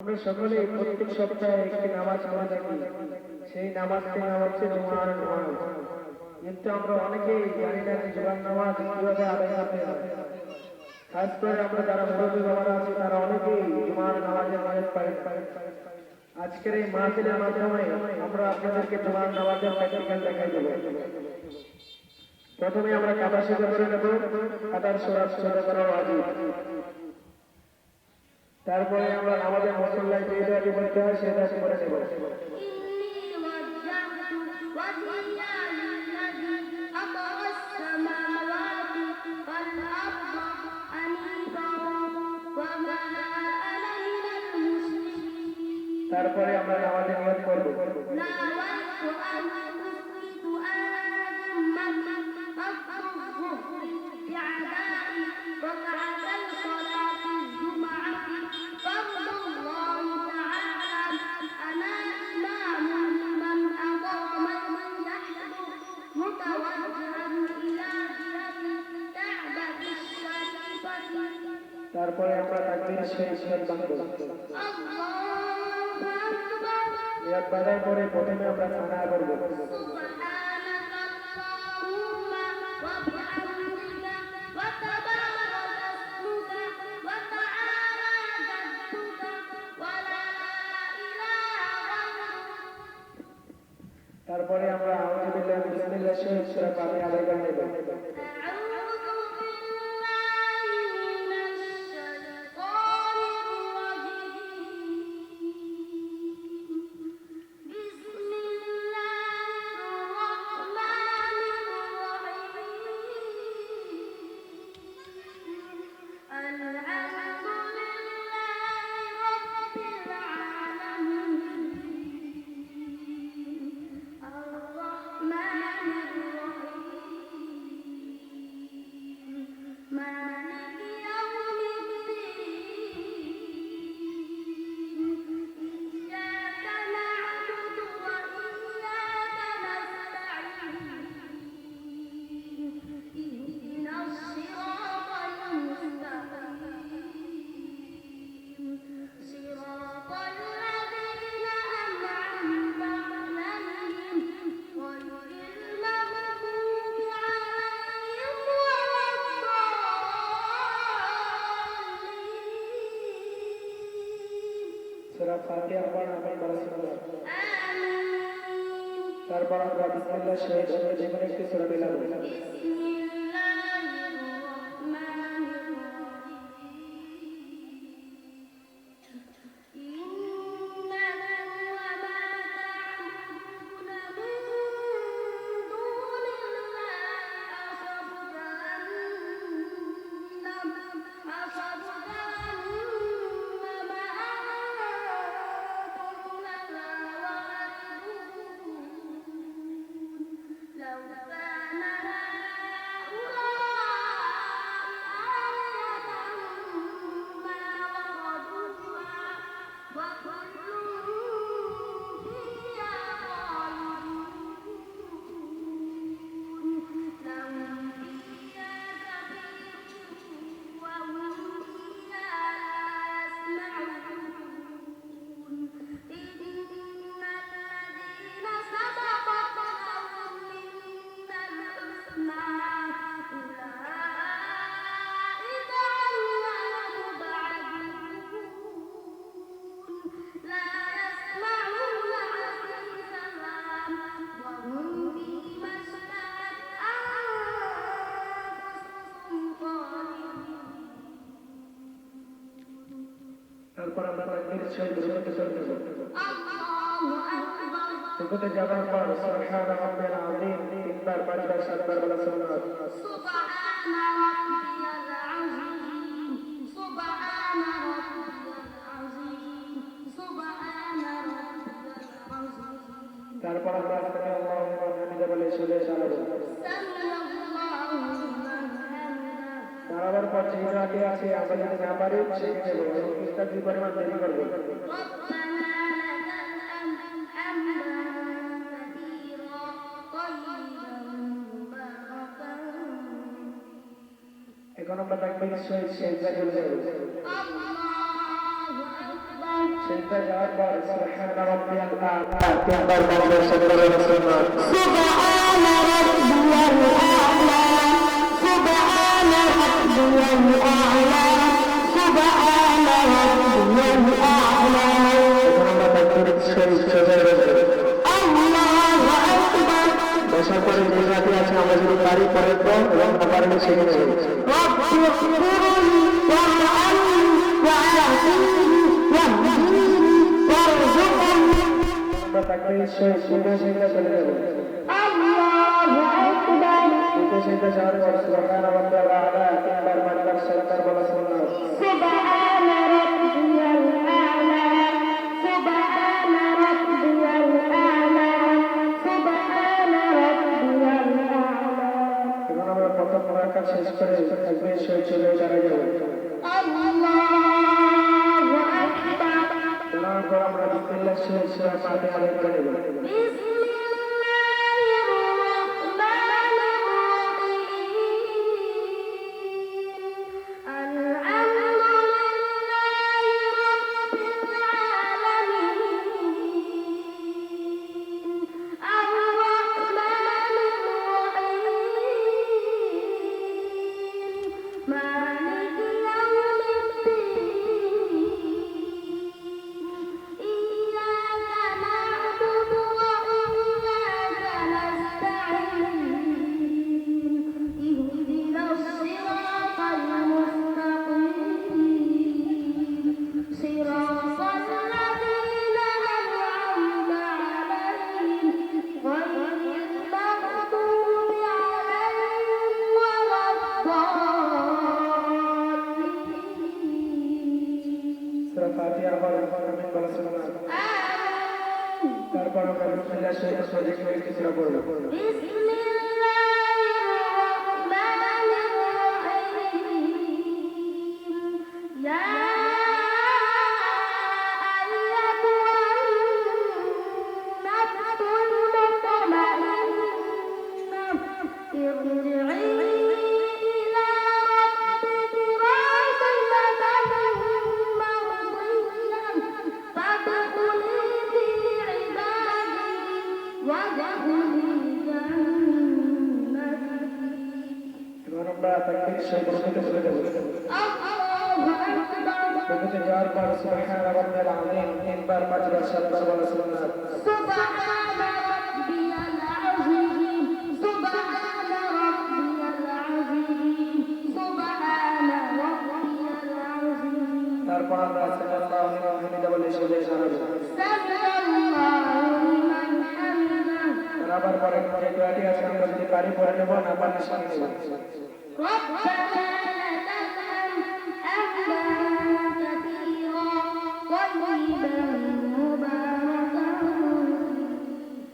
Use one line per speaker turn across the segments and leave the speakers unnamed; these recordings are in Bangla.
আমরা সকলে প্রত্যেক সপ্তাহে একটি নামাজ পড়ে থাকি। সেই নামাজটি নাম হচ্ছে জুমার নামাজ। কিন্তু আমরা অনেকেই জানি না যে জুমার নামাজ কীভাবে আদায় করতে হয়। খাস করে আমরা যারা মুরব্বী বাবারা আছি, তারা অনেকেই জুমার নামাজের নামাজ পাই আজকের এই মাহফিলের মাধ্যমে আমরা আপনাদেরকে জুমার নামাজের প্র্যাকটিক্যাল দেখাই দেবো। প্রথমে আমরা কাদা সেটা করে নেব কাদার সোরাত সোজা করা তারপরে আমরা আমাদের মশল্লায় যে দাবি করতে হয় সে দাবি করে নেব তারপরে আমরা নামাজ নামাজ করবো নিয়ত বাজার করে প্রথমে আমরা সানা করব তারপরে আমরা আউযু বিল্লাহি মিনাশ শাইতানির রাজিম আদায়
করব
পড়ার পর বিসমিল্লাহ শেষ যে কোনো একটি সূরা
তেলাওয়াত
সুকুতে যাবার পর সুবহান রাব্বিল আযীম তিনবার পাঁচবার সাতবার বলা সুন্নাত তারপর আমরা আল্লাহু আকবার বলে চলে চালাবো হারাবার পর সেই রাতে আছে, আমরা যদি না পারি সেখানে উস্তাদ কি পরিমাণ দেরি করব। এখন আমরা দেখবেন সেই সেজদা চলে যাব
সেজদা যাওয়ার পর সুবহান রাব্বিয়াল আ'লা তিনবার বলবে সাল্লাল্লাহু আলাইহি ওয়াসাল্লাম তাকে ঈশ্বর সুখে সুখে চলে যাবে সুখে সুখে যাওয়ার পর সুবহানাল্লাহ। তিনবার মাত্র সরকার বলা শুনলাম শেষ আমরা তারপর আমরা সাল্লাল্লাহু আলাইহি ওয়া সাল্লাম বলে
শুনে
আবার পরে দোয়াটি আছে, আমরা যদি পারি পড়ে নেব না পারলে
সামনে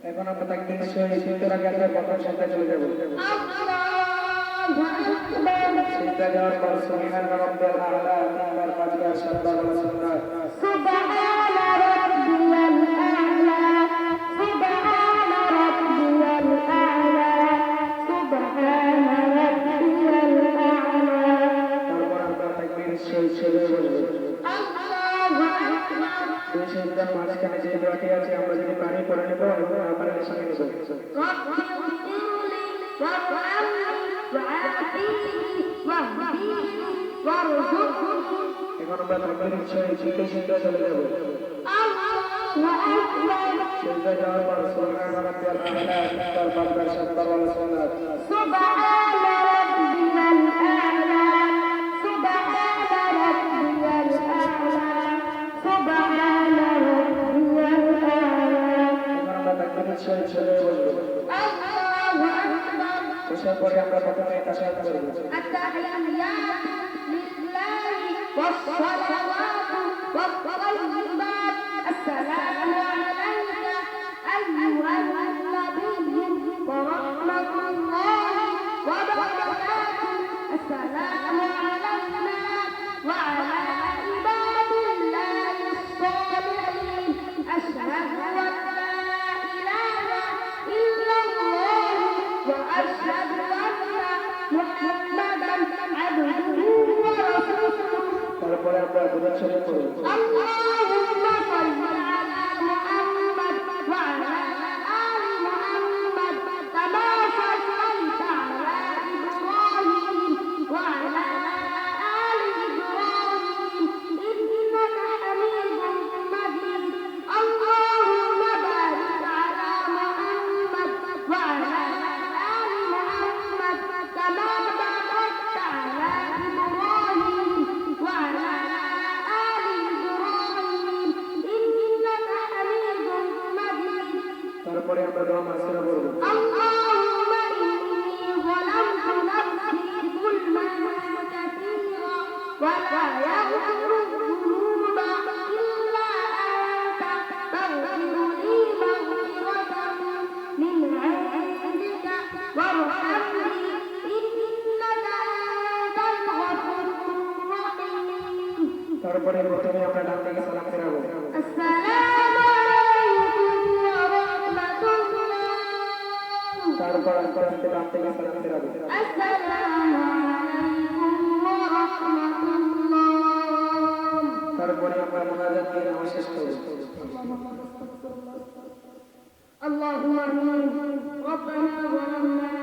এখন আমরা তাকে শীতের আগে আমরা প্রথম সন্ধ্যায় চলে যাব? শীতে যাওয়ার পর শনিবার আলাদা পাঁচবার সাতবার
সুন্দর।
এখন আমরা ঠান্ডা নিশ্চয়ই শীতে শীতে চলে যাব। শীতে যাওয়ার পর সোনা রাখতে আল্লাহ তার বাবার সত্তর বলে সোনা চলে বসবো বসার প্রথমে এটা
সাহায্য করব। والصلوات السلام عليك ورحمة الله وبركاته. السلام علينا وعلى
তারপরে আমরা
মোনাজাত দিয়ে নামাজ শেষ করবো
اللهم آمين ربنا ظلمنا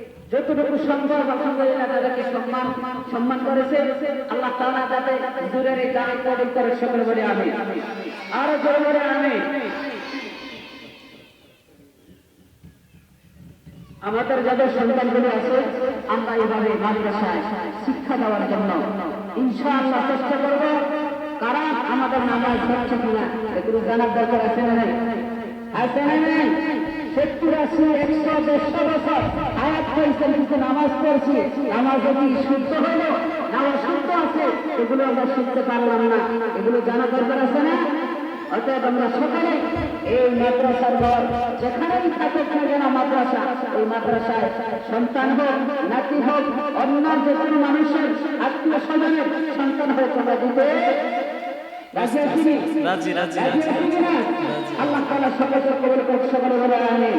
যতটুকু সম্ভব আলহামদুলিল্লাহ তাদেরকে সম্মান সম্মান করেছে, আল্লাহ তাআলা যাতে হুজুরের এই দান কবুল করে, সকলে বলে আমি আরও জোরে আমি আমাদের যাদের সন্তানগুলো আছে, আমরা এইভাবে মাদ্রাসায় শিক্ষা দেওয়ার জন্য ইনশাআল্লাহ চেষ্টা করব। কারা? আমাদের নামাজ হচ্ছে কিনা? এগুলো জানার দরকার আছে না নাই? আছে না নাই? সত্তর আশি একশো, দেড়শো বছর হায়াত হয়েছে কিন্তু নামাজ পড়ছি। নামাজ যদি শুদ্ধ হলো নামাজ শুদ্ধ আছে, এগুলো আমরা শিখতে পারলাম না। এগুলো জানা দরকার আছে না? অতএব আমরা সকালে এই মাদ্রাসার ঘর, যেখানেই থাকুক না কেন মাদ্রাসা, এই মাদ্রাসায় সন্তান হোক, নাতি হোক অন্য যে কোনো মানুষের আত্মীয় স্বজনের সন্তান হোক, আমরা দিতে রাজি?
রাজি, রাজি?
আল্লাহ তাআলা সকলকে কবুল করুন সকলে বলে আমিন